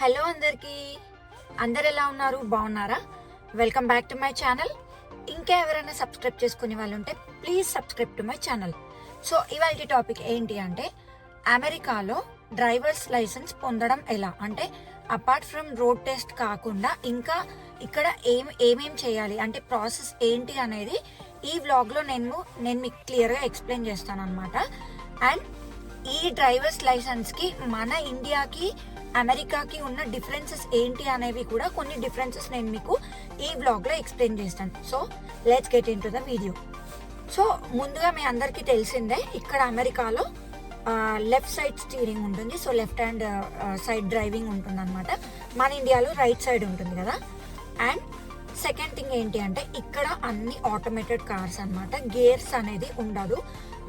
Hello అందరికీ. అందరు ఎలా ఉన్నారు? బాగున్నారా? Welcome back to my channel. ఇంకా ఎవరైనా సబ్స్క్రైబ్ చేసుకునే వాళ్ళు ఉంటే please subscribe to my channel. So ఇవాళ టాపిక్ ఏంటి అంటే అమెరికాలో డ్రైవర్స్ లైసెన్స్ పొందడం ఎలా? అంటే అపార్ట్ ఫ్రమ్ రోడ్ టెస్ట్ కాకుండా ఇంకా ఇక్కడ ఏం ఏమేం చేయాలి? అంటే ప్రాసెస్ ఏంటి అనేది ఈ వ్లాగ్లో నేను నేను మీకు క్లియర్గా ఎక్స్ప్లెయిన్ చేస్తాను అనమాట అండ్ ఈ డ్రైవర్స్ లైసెన్స్కి మన ఇండియాకి అమెరికాకి ఉన్న డిఫరెన్సెస్ ఏంటి అనేవి కూడా కొన్ని డిఫరెన్సెస్ నేను మీకు ఈ బ్లాగ్లో ఎక్స్ప్లెయిన్ చేస్తాను. So let's get into the video so ముందుగా మీ అందరికీ తెలిసిందే ఇక్కడ అమెరికాలో లెఫ్ట్ సైడ్ స్టీరింగ్ ఉంటుంది. So left hand side driving ఉంటుంది అనమాట మన ఇండియాలో రైట్ సైడ్ ఉంటుంది కదా. అండ్ సెకండ్ థింగ్ ఏంటి అంటే ఇక్కడ అన్ని ఆటోమేటెడ్ కార్స్ అనమాట గేర్స్ అనేది ఉండదు.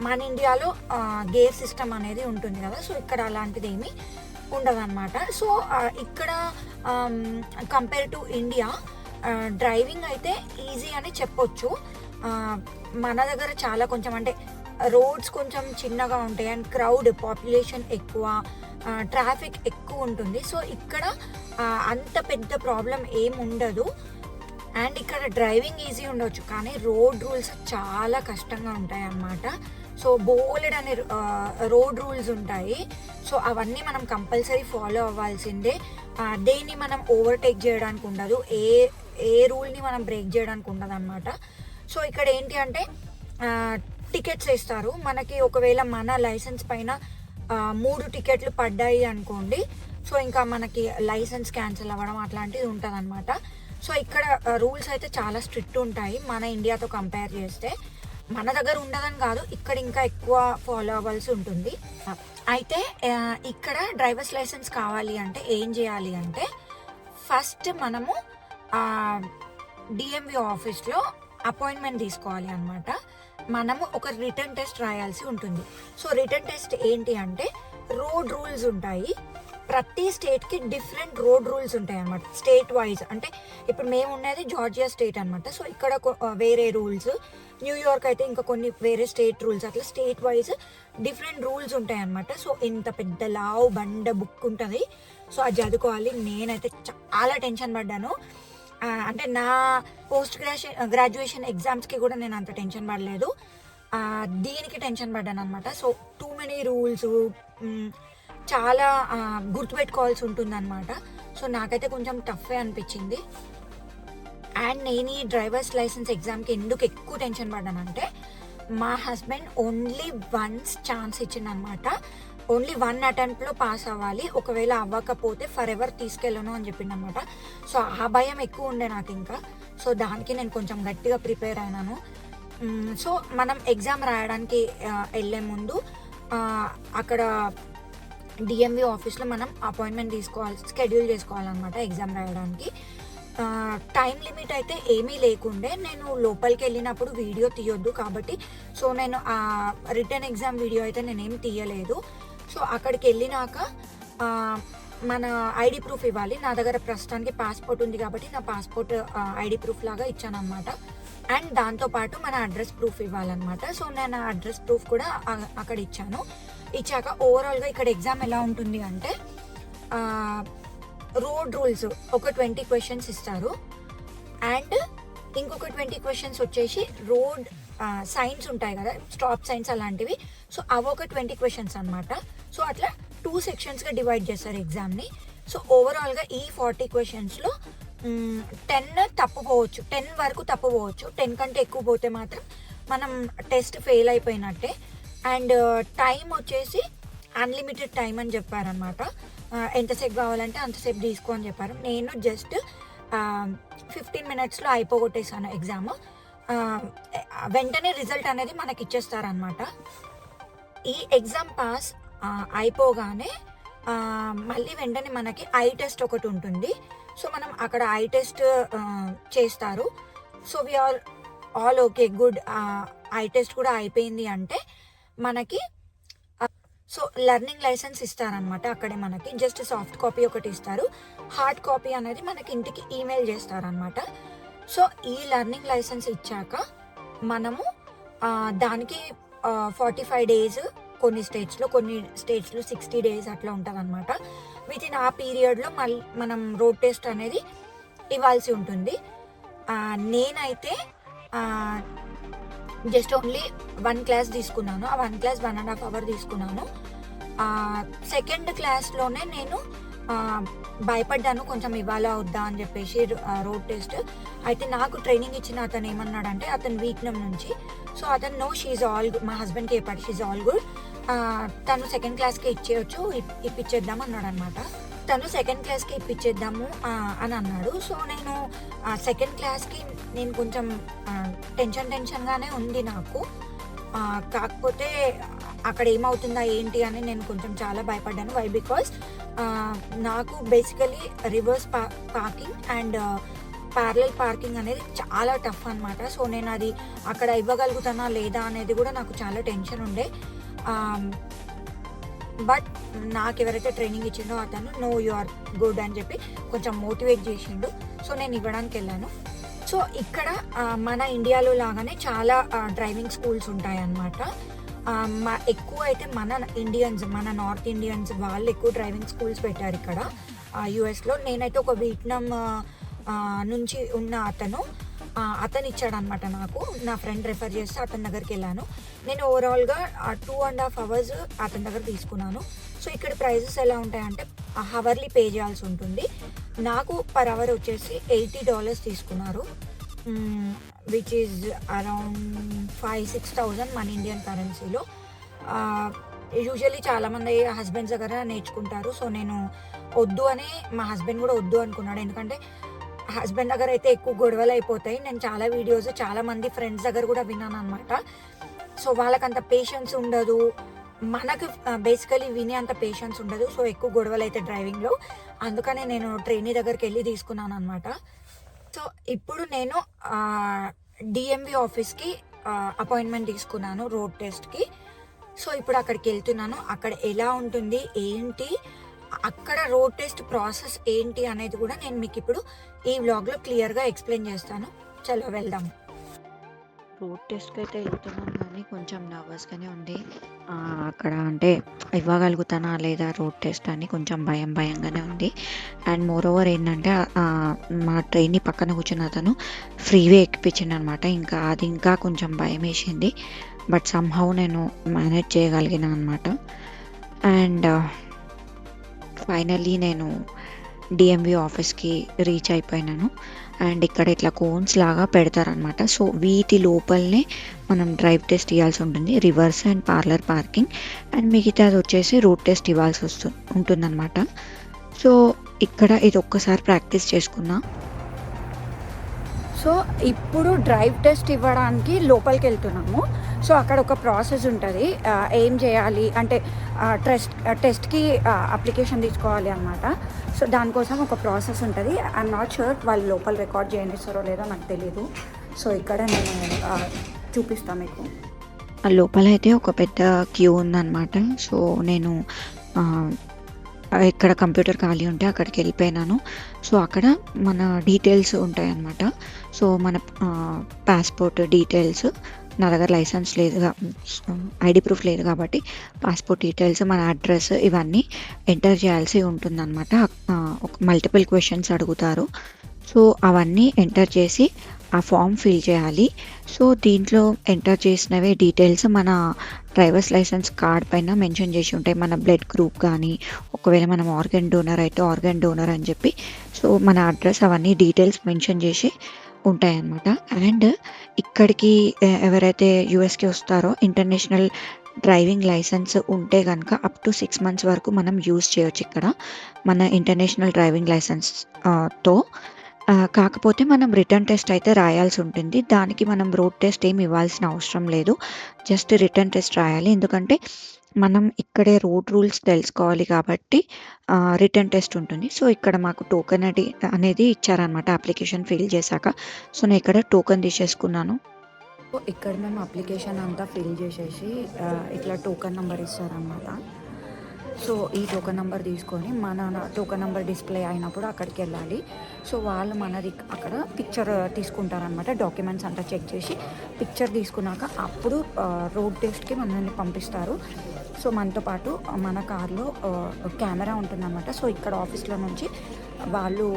మన ఇండియాలో గేర్ సిస్టమ్ అనేది ఉంటుంది కదా. సో ఇక్కడ అలాంటిది ఏమీ ఉండదన్నమాట. సో ఇక్కడ కంపేర్ టు ఇండియా డ్రైవింగ్ అయితే ఈజీ అని చెప్పొచ్చు. మన దగ్గర చాలా కొంచెం అంటే రోడ్స్ కొంచెం చిన్నగా ఉంటాయి. అండ్ క్రౌడ్ పాపులేషన్ ఎక్కువ ట్రాఫిక్ ఎక్కువ ఉంటుంది. సో ఇక్కడ అంత పెద్ద ప్రాబ్లం ఏం ఉండదు. అండ్ ఇక్కడ డ్రైవింగ్ ఈజీ ఉండొచ్చు. కానీ రోడ్ రూల్స్ చాలా కష్టంగా ఉంటాయి అన్నమాట సో బోలెడ్ అనే రోడ్ రూల్స్ ఉంటాయి. సో అవన్నీ మనం కంపల్సరీ ఫాలో అవ్వాల్సిందే. దేన్ని మనం ఓవర్టేక్ చేయడానికి ఉండదు. ఏ ఏ రూల్ని మనం బ్రేక్ చేయడానికి ఉండదు అనమాట సో ఇక్కడ ఏంటి అంటే టికెట్స్ ఇస్తారు మనకి ఒకవేళ మన లైసెన్స్ పైన మూడు టికెట్లు పడ్డాయి అనుకోండి సో ఇంకా మనకి లైసెన్స్ క్యాన్సిల్ అవ్వడం అట్లాంటిది ఉంటుంది అనమాట సో ఇక్కడ రూల్స్ అయితే చాలా స్ట్రిక్ట్ ఉంటాయి మన ఇండియాతో కంపేర్ చేస్తే. మన దగ్గర ఉండదని కాదు ఇక్కడ ఇంకా ఎక్కువ ఫాలో అవ్వాల్సి ఉంటుంది. అయితే ఇక్కడ డ్రైవర్స్ లైసెన్స్ కావాలి అంటే ఏం చేయాలి అంటే ఫస్ట్ మనము డిఎంవి ఆఫీస్లో అపాయింట్మెంట్ తీసుకోవాలి అనమాట మనము ఒక రిటర్న్ టెస్ట్ రాయాల్సి ఉంటుంది. సో రిటర్న్ టెస్ట్ ఏంటి అంటే రోడ్ రూల్స్ ఉంటాయి. ప్రతి స్టేట్కి డిఫరెంట్ రోడ్ రూల్స్ ఉంటాయి అనమాట స్టేట్ వైజ్ అంటే ఇప్పుడు మేము ఉన్నది జార్జియా స్టేట్ అనమాట సో ఇక్కడ కొ- వేరే రూల్స్. న్యూయార్క్ అయితే ఇంకా కొన్ని వేరే స్టేట్ రూల్స్. అట్లా స్టేట్ వైజ్ డిఫరెంట్ రూల్స్ ఉంటాయి అనమాట సో ఇంత పెద్ద లావు బండ బుక్ ఉంటుంది. సో అది చదువుకోవాలి. నేనైతే చాలా టెన్షన్ పడ్డాను. అంటే నా పోస్ట్ గ్రాడ్యుయేషన్ గ్రాడ్యుయేషన్ ఎగ్జామ్స్కి కూడా నేను అంత టెన్షన్ పడలేదు. దీనికి టెన్షన్ పడ్డాను అనమాట సో టూ మెనీ రూల్స్ చాలా గుర్తుపెట్టుకోవాల్సి ఉంటుందన్నమాట సో నాకైతే కొంచెం టఫే అనిపించింది. అండ్ నేను ఈ డ్రైవర్స్ లైసెన్స్ ఎగ్జామ్కి ఎందుకు ఎక్కువ టెన్షన్ పడ్డానంటే మా హస్బెండ్ ఓన్లీ వన్స్ ఛాన్స్ ఇచ్చిందనమాట ఓన్లీ వన్ అటెంప్ట్లో పాస్ అవ్వాలి ఒకవేళ అవ్వకపోతే ఫర్ ఎవర్ తీసుకెళ్ళను అని చెప్పిండనమాట సో ఆ భయం ఎక్కువ ఉండే నాకు ఇంకా సో దానికి నేను కొంచెం గట్టిగా ప్రిపేర్ అయినాను. సో మనం ఎగ్జామ్ రాయడానికి వెళ్ళే ముందు అక్కడ డిఎంవి ఆఫీస్లో మనం అపాయింట్మెంట్ తీసుకోవాలి స్కెడ్యూల్ చేసుకోవాలన్నమాట ఎగ్జామ్ రాయడానికి. టైం లిమిట్ అయితే ఏమీ లేకుండే నేను లోపలికి వెళ్ళినప్పుడు వీడియో తీయొద్దు కాబట్టి సో నేను ఆ రిటర్న్ ఎగ్జామ్ వీడియో అయితే నేనేం తీయలేదు. సో అక్కడికి వెళ్ళినాక మన ఐడి ప్రూఫ్ ఇవ్వాలి. నా దగ్గర ప్రస్తుతానికి పాస్పోర్ట్ ఉంది కాబట్టి నా పాస్పోర్ట్ ఐడి ప్రూఫ్ లాగా ఇచ్చానమాట అండ్ దాంతోపాటు మన అడ్రస్ ప్రూఫ్ ఇవ్వాలన్నమాట. సో నేను అడ్రస్ ప్రూఫ్ కూడా అక్కడ ఇచ్చాను. ఇచ్చాక ఓవరాల్గా ఇక్కడ ఎగ్జామ్ ఎలా ఉంటుంది అంటే రోడ్ రూల్స్ ఒక ట్వంటీ క్వశ్చన్స్ ఇస్తారు. అండ్ ఇంకొక ట్వంటీ క్వశ్చన్స్ వచ్చేసి రోడ్ సైన్స్ ఉంటాయి కదా స్టాప్ సైన్స్ అలాంటివి. సో అవి ఒక ట్వంటీ క్వశ్చన్స్ అనమాట సో అట్లా టూ సెక్షన్స్గా డివైడ్ చేస్తారు ఎగ్జామ్ని సో ఓవరాల్గా ఈ ఫార్టీ క్వశ్చన్స్లో టెన్ తప్పుపోవచ్చు. టెన్ వరకు తప్పుపోవచ్చు. టెన్ కంటే ఎక్కువ పోతే మాత్రం మనం టెస్ట్ ఫెయిల్ అయిపోయినట్టే. అండ్ టైం వచ్చేసి అన్లిమిటెడ్ టైం అని చెప్పారనమాట ఎంతసేపు కావాలంటే అంతసేపు తీసుకో అని చెప్పారు. నేను జస్ట్ ఫిఫ్టీన్ మినిట్స్లో అయిపోగొట్టేసాను ఎగ్జామ్. వెంటనే రిజల్ట్ అనేది మనకి ఇచ్చేస్తారనమాట ఈ ఎగ్జామ్ పాస్ అయిపోగానే మళ్ళీ వెంటనే మనకి ఐ టెస్ట్ ఒకటి ఉంటుంది. సో మనం అక్కడ ఐ టెస్ట్ చేస్తారు. So we are all okay good eye test కూడా అయిపోయింది అంటే మనకి సో లెర్నింగ్ లైసెన్స్ ఇస్తారనమాట అక్కడే మనకి. జస్ట్ సాఫ్ట్ కాపీ ఒకటి ఇస్తారు. హార్డ్ కాపీ అనేది మనకి ఇంటికి ఈమెయిల్ చేస్తారనమాట సో ఈ లెర్నింగ్ లైసెన్స్ ఇచ్చాక మనము దానికి ఫార్టీ ఫైవ్ డేస్ కొన్ని స్టేట్స్లో కొన్ని స్టేట్స్లో సిక్స్టీ డేస్ అట్లా ఉంటుంది అనమాట విత్ ఇన్ ఆ పీరియడ్లో మళ్ళీ మనం రోడ్ టెస్ట్ అనేది ఇవ్వాల్సి ఉంటుంది. నేనైతే జస్ట్ ఓన్లీ వన్ క్లాస్ తీసుకున్నాను. ఆ one class one and half hour తీసుకున్నాను. సెకండ్ క్లాస్లోనే నేను భయపడ్డాను. కొంచెం ఇవాళ వద్దా అని చెప్పేసి రోడ్ టెస్ట్. అయితే నాకు ట్రైనింగ్ ఇచ్చిన అతను ఏమన్నాడంటే అతను వీక్నమ్ నుంచి. సో అతను నో షీజ్ ఆల్ మా హస్బెండ్కి చెప్పాడు షీఈ్ ఆల్ గుడ్ తను సెకండ్ క్లాస్కి ఇచ్చేయచ్చు ఇప్- ఇప్పించేద్దాం అన్నాడు అనమాట తను సెకండ్ క్లాస్కి ఇప్పించేద్దాము అని అన్నాడు. సో నేను సెకండ్ క్లాస్కి నేను కొంచెం టెన్షన్ టెన్షన్గానే ఉంది నాకు. కాకపోతే అక్కడ ఏమవుతుందా ఏంటి అని నేను కొంచెం చాలా భయపడ్డాను. వై బికాస్ నాకు బేసికలీ రివర్స్ పా పార్కింగ్ అండ్ ప్యారలల్ పార్కింగ్ అనేది చాలా టఫ్ అనమాట సో నేను అది అక్కడ ఇవ్వగలుగుతానా లేదా అనేది కూడా నాకు చాలా టెన్షన్ ఉండే. బట్ నాకు ఎవరైతే ట్రైనింగ్ ఇచ్చిండో అతను నో యు ఆర్ గుడ్ అని చెప్పి కొంచెం మోటివేట్ చేసిండు. సో నేను ఇవ్వడానికి వెళ్ళాను. సో ఇక్కడ మన ఇండియాలో లాగానే చాలా డ్రైవింగ్ స్కూల్స్ ఉంటాయన్నమాట. మా ఎక్కువ అయితే మన ఇండియన్స్ మన నార్త్ ఇండియన్స్ వాళ్ళు ఎక్కువ డ్రైవింగ్ స్కూల్స్ పెట్టారు ఇక్కడ. యుఎస్లో నేనైతే ఒక వియట్నాం నుంచి ఉన్న అతను. అతను ఇచ్చాడనమాట నాకు. నా ఫ్రెండ్ రెఫర్ చేస్తే అతని దగ్గరికి వెళ్ళాను. నేను ఓవరాల్గా టూ అండ్ హాఫ్ అవర్స్ అతని దగ్గర తీసుకున్నాను. సో ఇక్కడ ప్రైజెస్ ఎలా ఉంటాయంటే హవర్లీ పే చేయాల్సి ఉంటుంది. నాకు పర్ అవర్ వచ్చేసి ఎయిటీ డాలర్స్ తీసుకున్నారు. Which is around five six thousand మన ఇండియన్ కరెన్సీలో యూజువలీ చాలామంది హస్బెండ్స్ దగ్గర నేర్చుకుంటారు. సో నేను వద్దు అని మా హస్బెండ్ కూడా వద్దు అనుకున్నాడు. ఎందుకంటే హస్బెండ్ దగ్గర అయితే ఎక్కువ గొడవలు అయిపోతాయి. నేను చాలా వీడియోస్ చాలా మంది ఫ్రెండ్స్ దగ్గర కూడా విన్నాను అనమాట సో వాళ్ళకంత పేషెన్స్ ఉండదు. మనకు బేసికలీ వినే అంత పేషెన్స్ ఉండదు. సో ఎక్కువ గొడవలు అయితే డ్రైవింగ్లో అందుకనే నేను ట్రైనీ దగ్గరికి వెళ్ళి తీసుకున్నాను అనమాట సో ఇప్పుడు నేను డిఎంవి ఆఫీస్కి అపాయింట్మెంట్ తీసుకున్నాను రోడ్ టెస్ట్కి సో ఇప్పుడు అక్కడికి వెళ్తున్నాను. అక్కడ ఎలా ఉంటుంది? ఏంటి? అక్కడ రోడ్ టెస్ట్ ప్రాసెస్ ఏంటి అనేది కూడా నేను మీకు ఇప్పుడు ఈ వ్లాగ్లో క్లియర్గా ఎక్స్ప్లెయిన్ చేస్తాను. చలో వెళ్దాం. రోడ్ టెస్ట్కి అయితే వెళ్తున్నాను కానీ కొంచెం నర్వస్గానే ఉంది. అక్కడ అంటే ఇవ్వగలుగుతానా లేదా రోడ్ టెస్ట్ అని కొంచెం భయం భయంగానే ఉంది. అండ్ మోర్ ఓవర్ ఏంటంటే మా ట్రైన్ని పక్కన కూర్చున్న అతను ఫ్రీవే ఎక్కిపించింది అనమాట ఇంకా అది ఇంకా కొంచెం భయం వేసింది. బట్ సమ్హౌ నేను మేనేజ్ చేయగలిగిన అనమాట అండ్ ఫైనల్లీ నేను డిఎంవి ఆఫీస్కి రీచ్ అయిపోయినాను. అండ్ ఇక్కడ ఇట్లా కోన్స్ లాగా పెడతారనమాట సో వీటి లోపలనే మనం డ్రైవ్ టెస్ట్ ఇవ్వాల్సి ఉంటుంది. Reverse and parallel parking and మిగతాది వచ్చేసి రోడ్ టెస్ట్ ఇవ్వాల్సి వస్తు ఉంటుందన్నమాట. సో ఇక్కడ ఇది ఒక్కసారి ప్రాక్టీస్ చేసుకున్నా సో ఇప్పుడు డ్రైవ్ టెస్ట్ ఇవ్వడానికి లోపలికి వెళ్తున్నాము. సో అక్కడ ఒక ప్రాసెస్ ఉంటుంది. ఏం చేయాలి? అంటే టెస్ట్ టెస్ట్కి అప్లికేషన్ తీసుకోవాలి అనమాట సో దానికోసం ఒక ప్రాసెస్ ఉంటుంది. ఐఎమ్ నాట్ షూర్ వాళ్ళు లోపల రికార్డ్ చేయనిస్తారో లేదో నాకు తెలియదు సో ఇక్కడ నేను చూపిస్తాను మీకు. ఆ లోపల అయితే ఒక పెద్ద క్యూ ఉందన్నమాట. సో నేను ఎక్కడ కంప్యూటర్ ఖాళీ ఉంటే అక్కడికి వెళ్ళిపోయినాను. సో అక్కడ మన డీటెయిల్స్ ఉంటాయన్నమాట. సో మన పాస్పోర్ట్ డీటెయిల్స్ నా దగ్గర లైసెన్స్ లేదు ఐడి ప్రూఫ్ లేదు కాబట్టి పాస్పోర్ట్ డీటెయిల్స్ మన అడ్రస్ ఇవన్నీ ఎంటర్ చేయాల్సి ఉంటుందన్నమాట. ఒక మల్టిపుల్ క్వశ్చన్స్ అడుగుతారు. సో అవన్నీ ఎంటర్ చేసి ఆ ఫామ్ ఫిల్ చేయాలి. సో దీంట్లో ఎంటర్ చేసినవే డీటెయిల్స్ మన డ్రైవర్స్ లైసెన్స్ కార్డ్ పైన మెన్షన్ చేసి ఉంటాయి. మన బ్లడ్ గ్రూప్ కానీ ఒకవేళ మనం ఆర్గన్ డోనర్ అయితే ఆర్గన్ డోనర్ అని చెప్పి. సో మన అడ్రస్ అవన్నీ డీటెయిల్స్ మెన్షన్ చేసి ఉంటాయన్నమాట. అండ్ ఇక్కడికి ఎవరైతే యుఎస్కి వస్తారో ఇంటర్నేషనల్ డ్రైవింగ్ లైసెన్స్ ఉంటే కనుక అప్ టు సిక్స్ మంత్స్ వరకు మనం యూజ్ చేయొచ్చు ఇక్కడ. మన ఇంటర్నేషనల్ డ్రైవింగ్ లైసెన్స్తో. కాకపోతే మనం రిటర్న్ టెస్ట్ అయితే రాయాల్సి ఉంటుంది. దానికి మనం రోడ్ టెస్ట్ ఏమి ఇవ్వాల్సిన అవసరం లేదు. జస్ట్ రిటర్న్ టెస్ట్ రాయాలి. ఎందుకంటే మనం ఇక్కడే రోడ్ రూల్స్ తెలుసుకోవాలి కాబట్టి రిటర్న్ టెస్ట్ ఉంటుంది. సో ఇక్కడ మాకు టోకెన్ అది అనేది ఇచ్చారనమాట అప్లికేషన్ ఫిల్ చేశాక. సో నేను ఇక్కడ టోకెన్ తీసేసుకున్నాను. సో ఇక్కడ మేము అప్లికేషన్ అంతా ఫిల్ చేసేసి ఇట్లా టోకెన్ నెంబర్ ఇస్తారనమాట సో ఈ టోకన్ నెంబర్ తీసుకొని మన టోకన్ నెంబర్ డిస్ప్లే అయినప్పుడు అక్కడికి వెళ్ళాలి. సో వాళ్ళు మనది అక్కడ పిక్చర్ తీసుకుంటారనమాట డాక్యుమెంట్స్ అంతా చెక్ చేసి. పిక్చర్ తీసుకున్నాక అప్పుడు రోడ్ టెస్ట్కి మనల్ని పంపిస్తారు. సో మనతో పాటు మన కార్లో కెమెరా ఉంటుందన్నమాట. సో ఇక్కడ ఆఫీస్లో నుంచి వాళ్ళు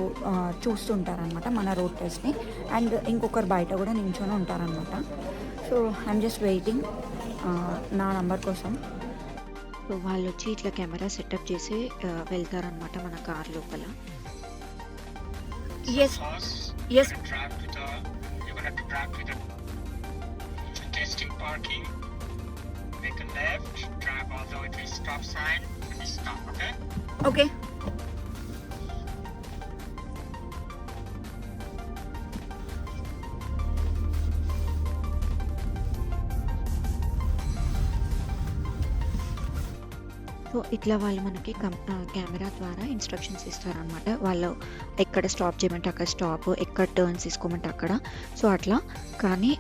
చూస్తుంటారనమాట మన రోడ్ టెస్ట్ని అండ్ ఇంకొకరు బయట కూడా నించొని ఉంటారనమాట సో ఐఎమ్ జస్ట్ వెయిటింగ్ నా నంబర్ కోసం. వాళ్ళు వచ్చి ఇట్లా కెమెరా సెటప్ చేసి వెళ్తారనమాట మన కార్ లోపల. Yes First, Yes. సో ఇట్లా వాళ్ళు మనకి కం కెమెరా ద్వారా ఇన్స్ట్రక్షన్స్ ఇస్తారనమాట వాళ్ళు ఎక్కడ స్టాప్ చేయమంటే అక్కడ స్టాప్ ఎక్కడ టర్న్స్ తీసుకోమంటే అక్కడ. సో అట్లా. కానీ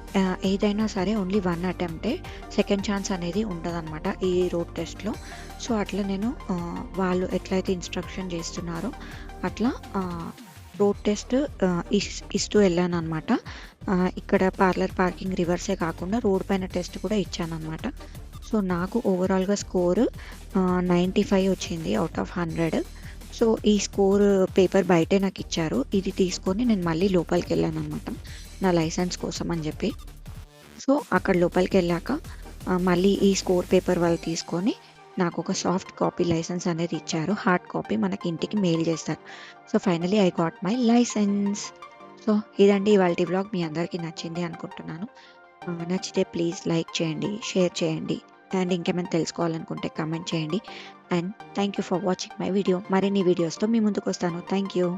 ఏదైనా సరే ఓన్లీ వన్ అటెంప్టే సెకండ్ ఛాన్స్ అనేది ఉండదన్నమాట ఈ రోడ్ టెస్ట్లో. సో అట్లా నేను వాళ్ళు ఎట్లయితే ఇన్స్ట్రక్షన్ చేస్తున్నారో అట్లా రోడ్ టెస్ట్ ఇస్తూ వెళ్ళాను అనమాట ఇక్కడ పార్లర్ పార్కింగ్ రివర్సే కాకుండా రోడ్ పైన టెస్ట్ కూడా ఇచ్చాను అనమాట సో నాకు ఓవరాల్గా స్కోర్ నైంటీ ఫైవ్ వచ్చింది అవుట్ ఆఫ్ హండ్రెడ్ సో ఈ స్కోర్ పేపర్ బయటే నాకు ఇచ్చారు. ఇది తీసుకొని నేను మళ్ళీ లోపలికి వెళ్ళాను అనమాట నా లైసెన్స్ కోసం అని చెప్పి. సో అక్కడ లోపలికి వెళ్ళాక మళ్ళీ ఈ స్కోర్ పేపర్ వాళ్ళు తీసుకొని నాకు ఒక సాఫ్ట్ కాపీ లైసెన్స్ అనేది ఇచ్చారు. హార్డ్ కాపీ మనకి ఇంటికి మెయిల్ చేస్తారు. So finally I got my license so ఇదండి ఇవాళ బ్లాగ్ మీ అందరికీ నచ్చింది అనుకుంటున్నాను. నచ్చితే ప్లీజ్ లైక్ చేయండి షేర్ చేయండి. అండ్ ఇంకేమైనా తెలుసుకోవాలనుకుంటే కామెంట్ చేయండి. And thank you for watching my video మరిన్ని వీడియోస్తో మీ ముందుకు వస్తాను. Thank you